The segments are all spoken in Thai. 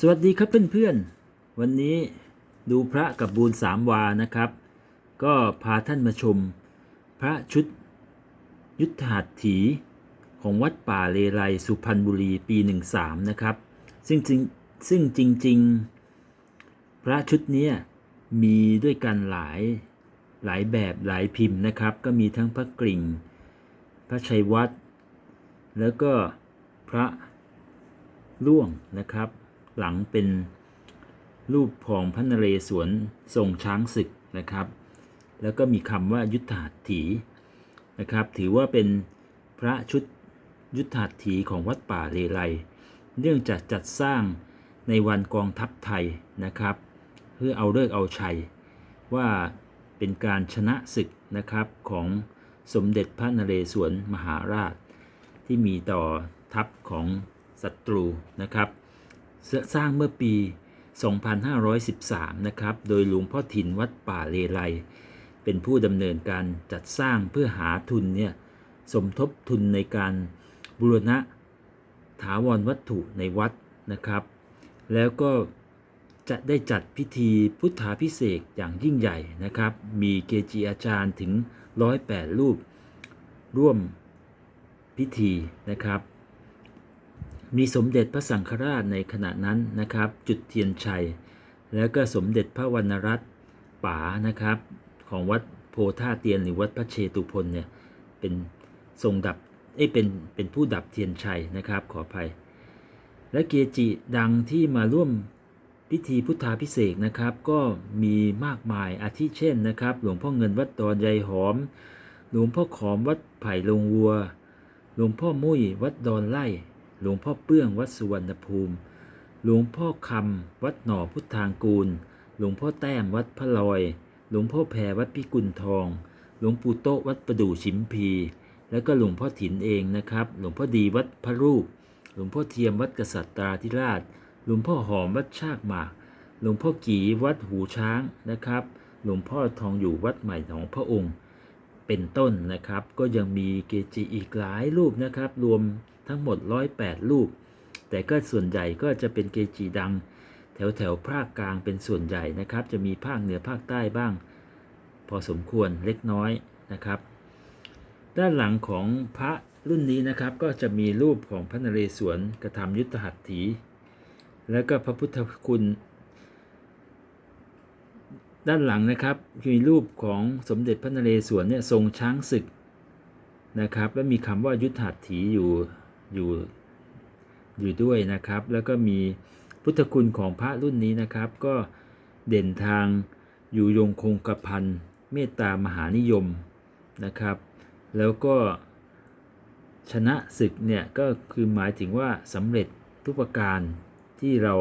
สวัสดีครับเพื่อนๆ วันนี้ดูพระกับบูญสามวานะครับ ก็พาท่านมาชม พระชุดยุทธหัตถี ของวัดป่าเลไลสุพรรณบุรีปี 13 นะครับ ซึ่งจริงซึ่งจริง ๆ พระชุดนี้มีด้วยกันหลายหลายแบบหลายพิมพ์นะครับ ก็มีทั้งพระกริ่ง พระชัยวัดแล้วก็พระล่วงนะครับ หลังเป็นรูปของพระนเรศวรทรงช้างศึกนะครับ แล้วก็มีคำว่ายุทธหัตถีนะครับ ถือว่าเป็นพระชุดยุทธหัตถีของวัดป่าเลไลเนื่องจากจัดสร้างในวันกองทัพไทยนะครับ เพื่อเอาเลิกเอาชัย ว่าเป็นการชนะศึกนะครับของสมเด็จพระนเรศวรมหาราช ที่มีต่อทัพของศัตรูนะครับ สร้างเมื่อปี 2513 นะครับ โดยหลวงพ่อถิ่นวัดป่าเลไลเป็นผู้ดำเนินการจัดสร้างเพื่อหาทุนเนี่ยสมทบทุนในการบูรณะถาวรวัตถุในวัดนะครับ แล้วก็จะได้จัดพิธีพุทธาพิเศษอย่างยิ่งใหญ่นะครับ มีเกจิอาจารย์ถึง 108 รูปร่วมพิธีนะครับ มีสมเด็จพระสังฆราชในขณะนั้นนะครับ จุดเทียนชัย แล้วก็สมเด็จพระวรรณรัตน์ป๋านะครับ ของวัดโพธาเตียนหรือวัดพระเชตุพนเนี่ยเป็นทรงดับเอ้เป็นเป็นผู้ดับเทียนชัยนะครับ ขออภัย และเกจิดังที่มาร่วมพิธีพุทธาพิเศษนะครับ ก็มีมากมายอาทิเช่นนะครับ หลวงพ่อเงินวัดดอนใยหอม หลวงพ่อขอมวัดไผ่ลงวัว หลวงพ่อมุ้ยวัดดอนไล่ หลวงพ่อเปื้องวัดสุวรรณภูมิ หลวงพ่อคำวัดหน่อพุทธางกูล หลวงพ่อแต้มวัดพระลอย หลวงพ่อแพรวัดพิกุลทอง หลวงปู่โตะวัดประดู่ชิมพี แล้วก็หลวงพ่อถินเองนะครับ หลวงพ่อดีวัดพระรูป หลวงพ่อเทียมวัดกษัตริย์ตาธิราช หลวงพ่อหอมวัดชากหมาก หลวงพ่อกีวัดหูช้างนะครับ หลวงพ่อทองอยู่วัดใหม่ของพระองค์ เป็นต้นนะครับ ก็ยังมีเกจิอีกหลายรูปนะครับ รวม ทั้งหมด 108 รูป แต่ก็ส่วนใหญ่ก็จะเป็นเกจิดัง แถวแถวภาคกลางเป็นส่วนใหญ่นะครับ จะมีภาคเหนือภาคใต้บ้าง พอสมควรเล็กน้อยนะครับ ด้านหลังของพระรุ่นนี้นะครับ ก็จะมีรูปของพระนเรศวรกระทำยุทธหัตถี แล้วก็พระพุทธคุณด้านหลังนะครับมีรูปของสมเด็จพระนเรศวรเนี่ยทรงช้างศึกนะครับ และมีคำว่ายุทธหัตถีอยู่ อยู่อยู่ด้วยนะครับ แล้วก็มีพุทธคุณของพระรุ่นนี้นะครับ ก็เด่นทางอยู่ยงคงกระพันเมตตามหานิยมนะครับ แล้วก็ชนะศึกเนี่ยก็คือหมายถึงว่าสำเร็จทุกประการที่เรา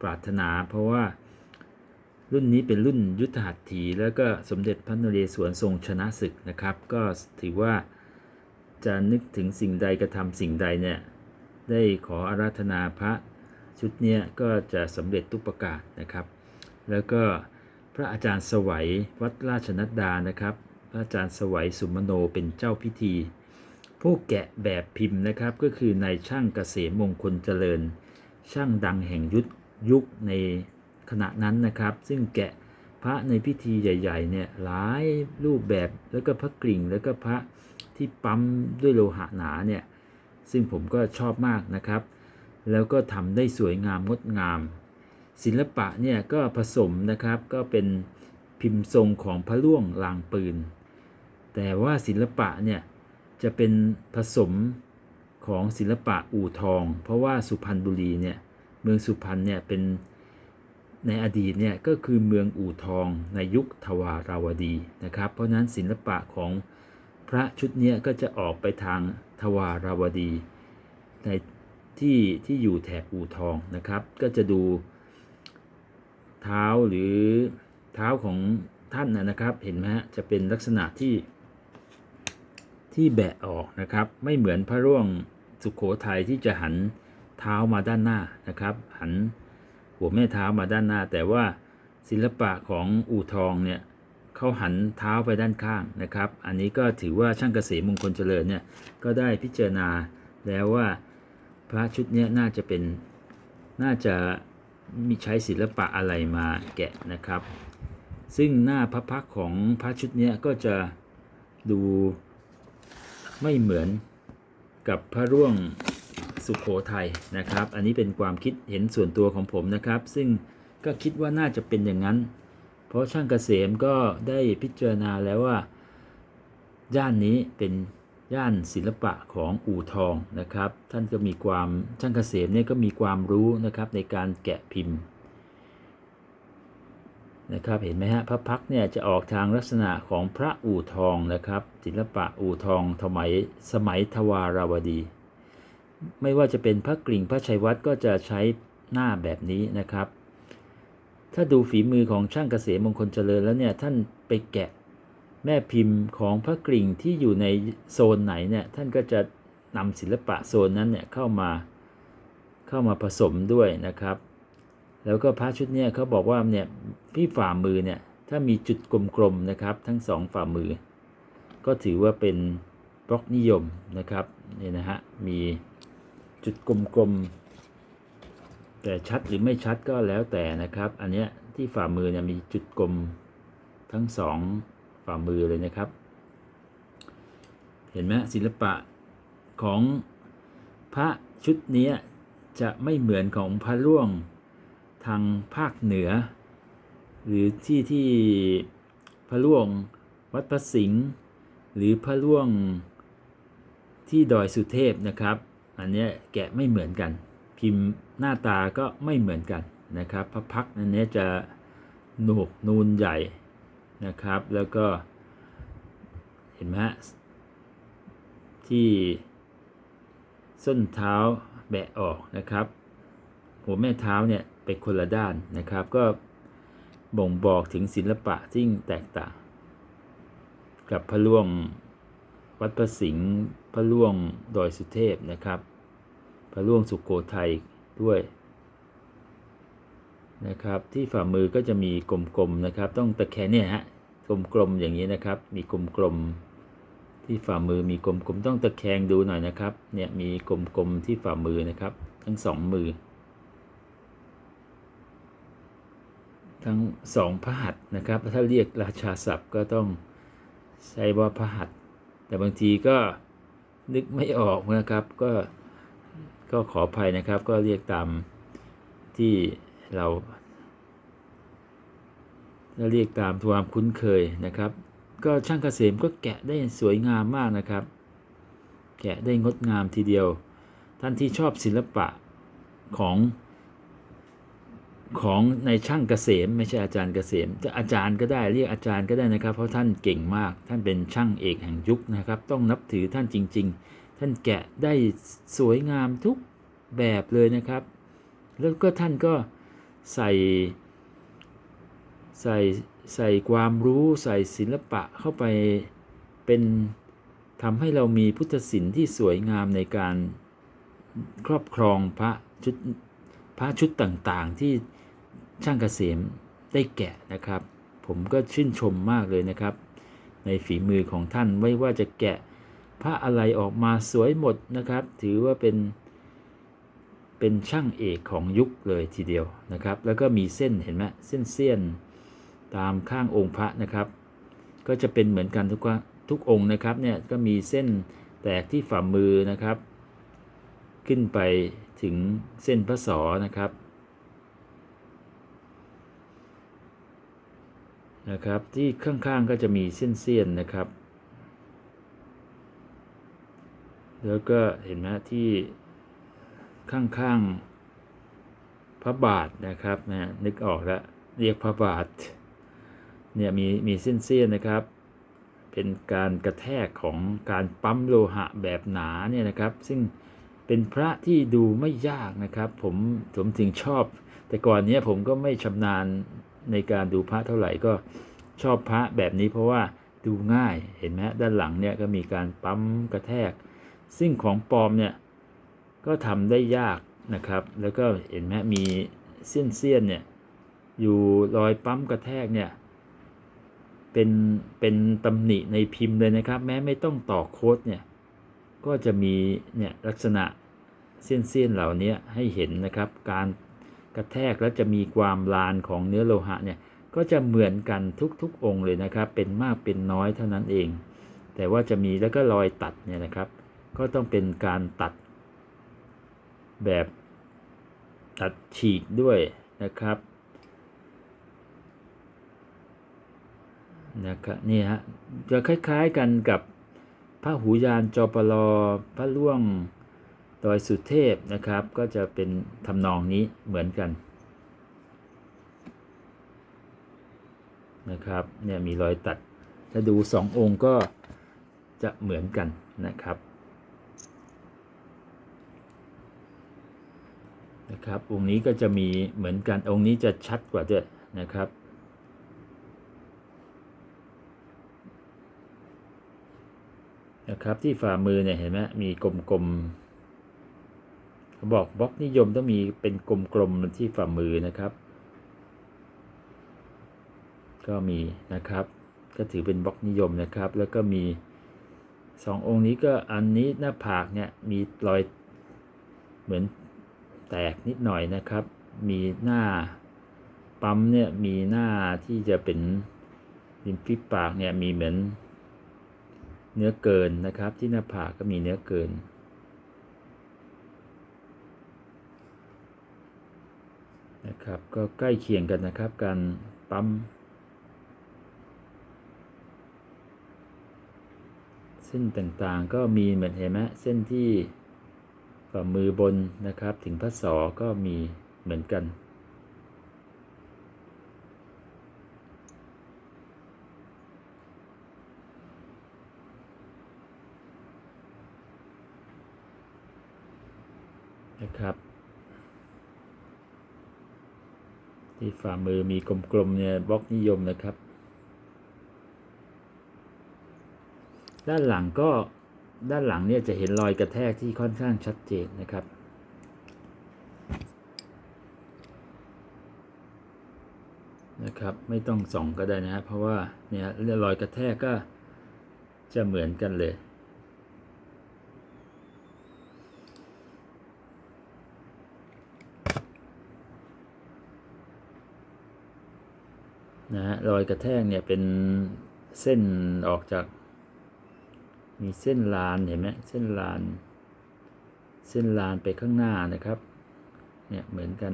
ปรารถนา เพราะว่ารุ่นนี้เป็นรุ่นยุทธหัตถี แล้วก็สมเด็จพระนเรศวรทรงชนะศึกนะครับ ก็ถือว่า จะนึกถึงสิ่งใดกระทำสิ่งใดเนี่ยได้ขออาราธนาพระชุดเนี้ยก็จะสำเร็จทุกประการนะครับ แล้วก็พระอาจารย์สวัยวัดราชนัดดานะครับ พระอาจารย์สวัยสุมโนเป็นเจ้าพิธี ผู้แกะแบบพิมพ์นะครับก็คือนายช่างเกษมมงคลเจริญ ช่างดังแห่งยุคยุคในขณะนั้นนะครับ ซึ่งแกะพระในพิธีใหญ่ๆเนี่ยหลายรูปแบบแล้วก็พระกริ่งแล้วก็พระ ที่ปั๊มด้วยโลหะหนาเนี่ยซึ่งผมก็ชอบมากนะครับ แล้วก็ทำได้สวยงามงดงาม ศิลปะเนี่ยก็ผสมนะครับก็เป็นพิมพ์ทรงของพระล่วงลางปืน แต่ว่าศิลปะเนี่ยจะเป็นผสมของศิลปะอู่ทอง เพราะว่าสุพรรณบุรีเนี่ยเมืองสุพรรณเนี่ยเป็นในอดีตเนี่ยก็คือเมืองอู่ทองในยุคทวาราวดีนะครับ เพราะฉะนั้นศิลปะของ พระชุดเนี้ยก็จะออกไปทางทวาราวดี ในที่ที่อยู่แถบอู่ทองนะครับ ก็จะดูเท้าหรือเท้าของท่านนะนะครับเห็นไหมฮะจะเป็นลักษณะที่ ที่แบะออกนะครับ ไม่เหมือนพระร่วงสุขโขทัยที่จะหันเท้ามาด้านหน้านะครับ หันหัวแม่เท้ามาด้านหน้า แต่ว่าศิลปะของอู่ทองเนี่ย เขาหันเท้าไปด้านข้างนะครับ อันนี้ก็ถือว่าช่างเกษมมงคลเจริญเนี่ยก็ได้พิจารณาแล้วว่าพระชุดนี้น่าจะเป็นน่าจะมีใช้ศิลปะอะไรมาแกะนะครับ ซึ่งหน้าพระพักของพระชุดนี้ก็จะดูไม่เหมือนกับพระร่วงสุขโขทัยนะครับ อันนี้เป็นความคิดเห็นส่วนตัวของผมนะครับ ซึ่งก็คิดว่าน่าจะเป็นอย่างนั้น เพราะช่างเกษมก็ได้พิจารณาแล้วว่า ย่านนี้เป็นย่านศิลปะของอู่ทองนะครับ ท่านก็มีความช่างเกษมเนี่ยก็มีความรู้นะครับในการแกะพิมพ์นะครับเห็นไหมฮะพระพักเนี่ยจะออกทางลักษณะของพระอู่ทองนะครับศิลปะอู่ทองสมัยสมัยทวาราวดี ไม่ว่าจะเป็นพระกริ่งพระชัยวัฒน์ก็จะใช้หน้าแบบนี้นะครับ ถ้าดูฝีมือของช่างเกษมมงคลเจริญแล้วเนี่ยท่านไปแกะแม่พิมพ์ของพระกริ่งที่อยู่ในโซนไหนเนี่ยท่านก็จะนำศิลปะโซนนั้นเนี่ยเข้ามาเข้ามาผสมด้วยนะครับ แล้วก็พระชุดเนี่ยเขาบอกว่าเนี่ยที่ฝ่ามือเนี่ยถ้ามีจุดกลมๆนะครับ ทั้งสองฝ่ามือ ก็ถือว่าเป็นบล็อกนิยมนะครับนี่นะฮะมีจุดกลมๆ แต่ชัดหรือไม่ชัดก็แล้วแต่นะครับ อันเนี้ยที่ฝ่ามือเนี่ยมีจุดกลมทั้งสองฝ่ามือเลยนะครับ เห็นไหมศิลปะของพระชุดนี้จะไม่เหมือนของพระร่วงทางภาคเหนือ หรือที่ที่พระร่วงวัดพระสิงห์หรือพระร่วงที่ดอยสุเทพนะครับ อันนี้แกะไม่เหมือนกัน พิมพ์หน้าตาก็ไม่เหมือนกันนะครับพระพักตร์อันนี้จะหนวกนูนใหญ่นะครับ แล้วก็เห็นไหมฮะที่ส้นเท้าแบะออกนะครับ หัวแม่เท้าเนี่ยไปนคนละด้านนะครับ ก็บ่งบอกถึงศิลปะที่แตกต่าง กับพระล่วงวัดพระสิงห์พระล่วงดอยสุเทพนะครับ พระล่วงสุโขทัยด้วยนะครับ ที่ฝ่ามือก็จะมีกลมๆนะครับ ต้องตะแคงเนี่ยฮะกลมๆอย่างนี้นะครับ มีกลมๆที่ฝ่ามือมีกลมๆต้องตะแคงดูหน่อยนะครับ เนี่ยมีกลมๆที่ฝ่ามือนะครับ ทั้งสองมือ ทั้งสองพระหัตนะครับ ถ้าเรียกราชาศัพท์ก็ต้องใช้ว่าพระหัตแต่บางทีก็นึกไม่ออกนะครับก็ ก็ขออภัยนะครับ ก็เรียกตามที่เราเราเรียกตามความคุ้นเคยนะครับ ก็ช่างเกษมก็แกะได้สวยงามมากนะครับ แกะได้งดงามทีเดียว ท่านที่ชอบศิลปะของของในช่างเกษม ไม่ใช่อาจารย์เกษมจะอาจารย์ก็ได้เรียกอาจารย์ก็ได้นะครับ เพราะท่านเก่งมากท่านเป็นช่างเอกแห่งยุคนะครับ ต้องนับถือท่านจริง ๆ ท่านแกะได้สวยงามทุกแบบเลยนะครับ แล้วก็ท่านก็ใส่ใส่ใส่ความรู้ใส่ศิลปะเข้าไปเป็นทำให้เรามีพุทธศิลป์ที่สวยงามในการครอบครองพระชุดพระชุดต่างๆ ที่ช่างเกษมได้แกะนะครับ ผมก็ชื่นชมมากเลยนะครับ ในฝีมือของท่านไม่ว่าจะแกะ พระอะไรออกมาสวยหมดนะครับ ถือว่าเป็นเป็นช่างเอกของยุคเลยทีเดียวนะครับ แล้วก็มีเส้นเห็นไหมเส้นเสี้ยนตามข้างองค์พระนะครับ ก็จะเป็นเหมือนกันทุกทุกองค์นะครับเนี่ยก็มีเส้นแตกที่ฝ่ามือนะครับ ขึ้นไปถึงเส้นพระศอนะครับนะครับ ที่ข้างๆก็จะมีเส้นเสี้ยนนะครับ แล้วก็เห็นไหมที่ข้างๆพระบาทนะครับนะนึกออกแล้วเรียกพระบาทเนี่ยมีมีเส้นเสี้ยนนะครับ เป็นการกระแทกของการปั๊มโลหะแบบหนาเนี่ยนะครับ ซึ่งเป็นพระที่ดูไม่ยากนะครับ ผมผมถึงชอบ แต่ก่อนเนี้ยผมก็ไม่ชำนาญในการดูพระเท่าไหร่ก็ชอบพระแบบนี้เพราะว่าดูง่ายเห็นไหมด้านหลังเนี่ยก็มีการปั๊มกระแทก ซึ่งของปลอมเนี่ยก็ทำได้ยากนะครับ แล้วก็เห็นไหมมีเสี้ยนเสี้ยนเนี่ยอยู่รอยปั๊มกระแทกเนี่ยเป็นเป็นตำหนิในพิมพ์เลยนะครับ แม้ไม่ต้องต่อโค้ดเนี่ยก็จะมีเนี่ยลักษณะเส้นเส้นเหล่านี้ให้เห็นนะครับ การกระแทกแล้วจะมีความลานของเนื้อโลหะเนี่ยก็จะเหมือนกันทุกๆองค์เลยนะครับ เป็นมากเป็นน้อยเท่านั้นเอง แต่ว่าจะมีแล้วก็รอยตัดเนี่ยนะครับ ก็ต้องเป็นการตัดแบบตัดฉีกด้วยนะครับนะครับนี่ฮะจะคล้ายๆกันกับพระหูยานจอปลอพระล่วงดอยสุเทพนะครับ ก็จะเป็นทำนองนี้เหมือนกันนะครับเนี่ยมีรอยตัดถ้าดูสององค์ก็จะเหมือนกันนะครับ นะครับ องค์นี้ก็จะมีเหมือนกัน องค์นี้จะชัดกว่าด้วยนะครับ นะครับที่ฝ่ามือเนี่ยเห็นไหมมีกลมๆเขาบอกบล็อกนิยมต้องมีเป็นกลมๆที่ฝ่ามือนะครับ ก็มีนะครับ ก็ถือเป็นบล็อกนิยมนะครับ แล้วก็มีสององค์นี้ก็อันนี้หน้าผากเนี่ยมีรอยเหมือน แตกนิดหน่อยนะครับ มีหน้าปั๊มเนี่ยมีหน้าที่จะเป็นริมฝีปากเนี่ยมีเหมือนเนื้อเกินนะครับ ที่หน้าผากก็มีเนื้อเกิน นะครับ ก็ใกล้เคียงกันนะครับ การปั๊ม เส้นต่างๆก็มีเหมือนเห็นไหมเส้นที่ ฝ่ามือบนนะครับ ถึงพระศอก็มีเหมือนกัน นะครับ ที่ฝ่ามือมีกลมๆเนี่ยบล็อกนิยมนะครับ ด้านหลังก็ ด้านหลังเนี่ยจะเห็นรอยกระแทกที่ค่อนข้างชัดเจนนะครับนะครับไม่ต้องส่องก็ได้นะ เพราะว่าเนี่ยรอยกระแทกก็จะเหมือนกันเลย นะฮะรอยกระแทกเนี่ยเป็นเส้นออกจาก มีเส้นลานเห็นไหมเส้นลาน เส้นลานไปข้างหน้านะครับ เนี่ยเหมือนกัน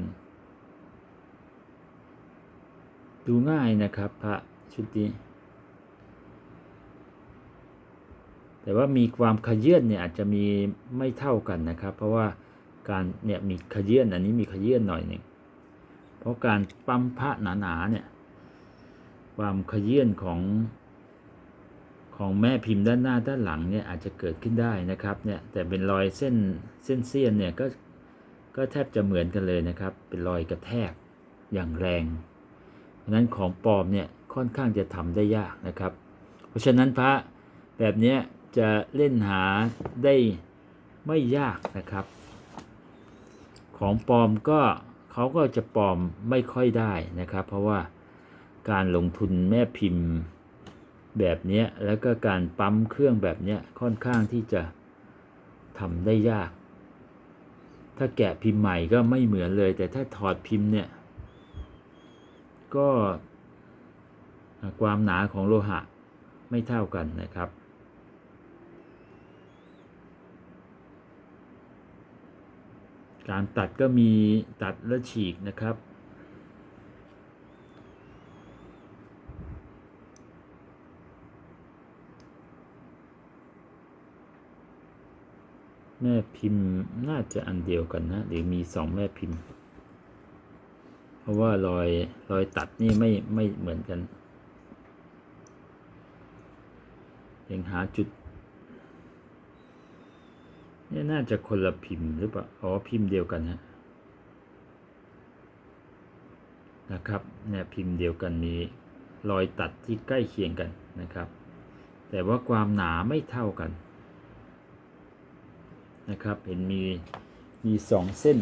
ดูง่ายนะครับพระชุดนี้แต่ว่ามีความขยื่นเนี่ยอาจจะมีไม่เท่ากันนะครับ เพราะว่าการเนี่ยมีขยื่นอันนี้มีขยื่นหน่อยหนึ่งเพราะการปั๊มพระหนาๆเนี่ยความขยื่นของ ของแม่พิมพ์ด้านหน้าด้านหลังเนี่ยอาจจะเกิดขึ้นได้นะครับเนี่ยแต่เป็นรอยเส้นเส้นเสี้ยนเนี่ยก็ก็แทบจะเหมือนกันเลยนะครับ เป็นรอยกระแทกอย่างแรง เพราะนั้นของปลอมเนี่ยค่อนข้างจะทำได้ยากนะครับ เพราะฉะนั้นพระแบบนี้จะเล่นหาได้ไม่ยากนะครับ ของปลอมก็เขาก็จะปลอมไม่ค่อยได้นะครับ เพราะว่าการลงทุนแม่พิมพ์ แบบนี้แล้วก็การปั๊มเครื่องแบบนี้ค่อนข้างที่จะทำได้ยาก ถ้าแกะพิมพ์ใหม่ก็ไม่เหมือนเลย แต่ถ้าถอดพิมพ์เนี่ยก็ความหนาของโลหะไม่เท่ากันนะครับ การตัดก็มีตัดและฉีกนะครับ ม่พิมพ์น่าจะอันเดียวกันนะหรือมีสองแม่พิมพ์ เพราะว่ารอยรอยตัดนี่ไม่ไม่เหมือนกันยังหาจุดนี่น่าจะคนละพิมพ์หรือเปล่าอ๋อพิมพ์เดียวกันฮะนะครับเนี่ยพิมพ์เดียวกันมีรอยตัดที่ใกล้เคียงกันนะครับ แต่ว่าความหนาไม่เท่ากัน นะครับ เห็นมีมีสองเส้น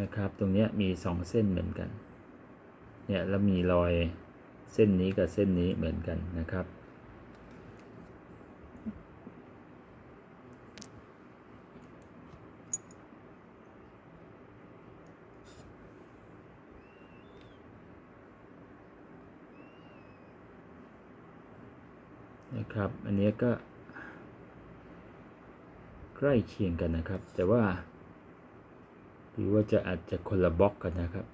นะครับ ตรงเนี้ยมีสองเส้นเหมือนกัน เนี่ยแล้วมีรอยเส้นนี้กับเส้นนี้เหมือนกันนะครับ นะครับ อันนี้ก็ ใกล้เคียงกันนะครับ แต่ว่าหรือว่าจะอาจจะคนละบล็อกกันนะครับ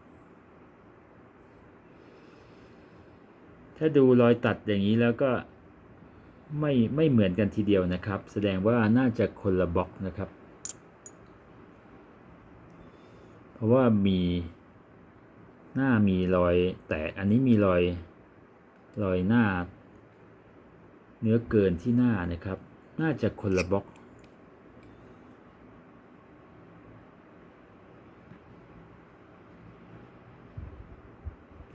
ถ้าดูรอยตัดอย่างนี้แล้วก็ไม่ไม่เหมือนกันทีเดียวนะครับ แสดงว่าน่าจะคนละบล็อกนะครับ เพราะว่ามีหน้ามีรอยแตกอันนี้มีรอยรอยหน้า เนื้อเกินที่หน้านะครับ น่าจะคนละบล็อก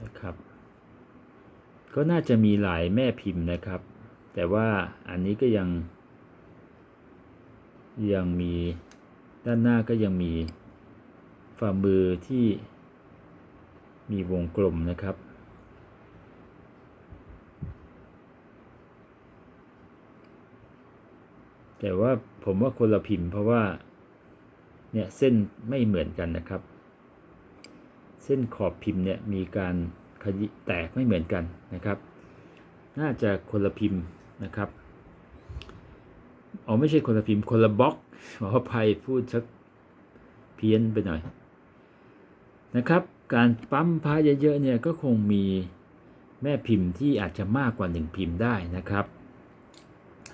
นะครับ ก็น่าจะมีหลายแม่พิมพ์นะครับ แต่ว่าอันนี้ก็ยัง ยังมีด้านหน้าก็ยังมีฝ่ามือที่มีวงกลมนะครับ แต่ว่าผมว่าคนละพิมพ์เพราะว่า เนี่ยเส้นไม่เหมือนกันนะครับ เส้นขอบพิมพ์เนี่ยมีการขยิแตกไม่เหมือนกันนะครับ น่าจะคนละพิมพ์นะครับอ๋อไม่ใช่คนละพิมพ์คนละบล็อกขออภัยพูดชักเพี้ยนไปหน่อยนะครับ การปั๊มพระเยอะๆเนี่ยก็คงมีแม่พิมพ์ที่อาจจะมากกว่าหนึ่งพิมพ์ได้นะครับ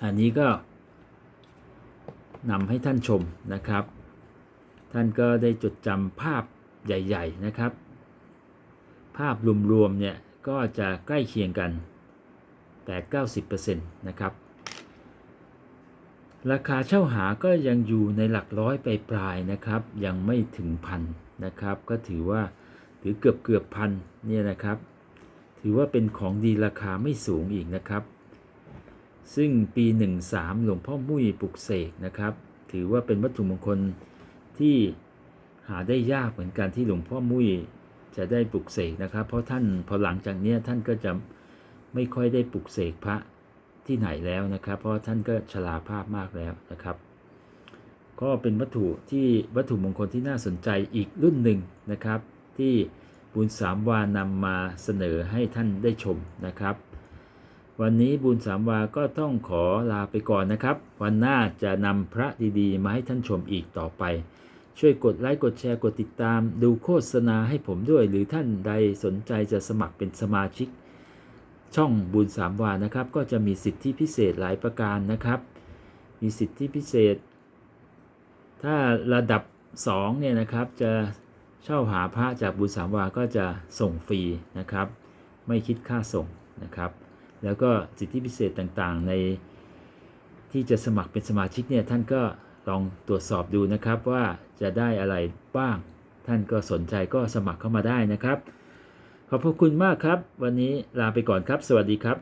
อันนี้ก็ นำให้ท่านชมนะครับ ท่านก็ได้จดจำภาพใหญ่ ๆนะครับ ภาพรวมๆเนี่ยก็จะใกล้เคียงกัน8-90%นะครับ ราคาเช่าหาก็ยังอยู่ในหลักร้อยไปปลายๆนะครับ ยังไม่ถึงพันนะครับ ก็ถือว่าหรือเกือบเกือบพันเนี่ยนะครับ ถือว่าเป็นของดีราคาไม่สูงอีกนะครับ ซึ่งปี 13 หลวงพ่อมุ้ยปลุกเสกนะครับ ถือว่าเป็นวัตถุมงคลที่หาได้ยากเหมือนกันที่หลวงพ่อมุ้ยจะได้ปลุกเสกนะครับ เพราะท่านพอหลังจากนี้ท่านก็จะไม่ค่อยได้ปลุกเสกพระที่ไหนแล้วนะครับ เพราะท่านก็ชราภาพมากแล้วนะครับ ก็เป็นวัตถุที่วัตถุมงคลที่น่าสนใจอีกรุ่นหนึ่งนะครับ ที่บุญสามวานำมาเสนอให้ท่านได้ชมนะครับ วันนี้บุญสามวาก็ต้องขอลาไปก่อนนะครับ วันหน้าจะนำพระดีๆ มาให้ท่านชมอีกต่อไป ช่วยกดไลค์กดแชร์กดติดตาม ดูโฆษณาให้ผมด้วย หรือท่านใดสนใจจะสมัครเป็นสมาชิก ช่องบุญสามวานะครับ ก็จะมีสิทธิพิเศษหลายประการนะครับ มีสิทธิพิเศษ ถ้าระดับ2เนี่ยนะครับจะเช่าหาพระจากบุญสามวาก็จะส่งฟรีนะครับ ไม่คิดค่าส่งนะครับ แล้วก็สิทธิพิเศษต่างๆ ในที่จะสมัครเป็นสมาชิกเนี่ยท่านก็ลองตรวจสอบดูนะครับว่าจะได้อะไรบ้าง ท่านก็สนใจก็สมัครเข้ามาได้นะครับ ขอบพระคุณมากครับ วันนี้ลาไปก่อนครับ สวัสดีครับ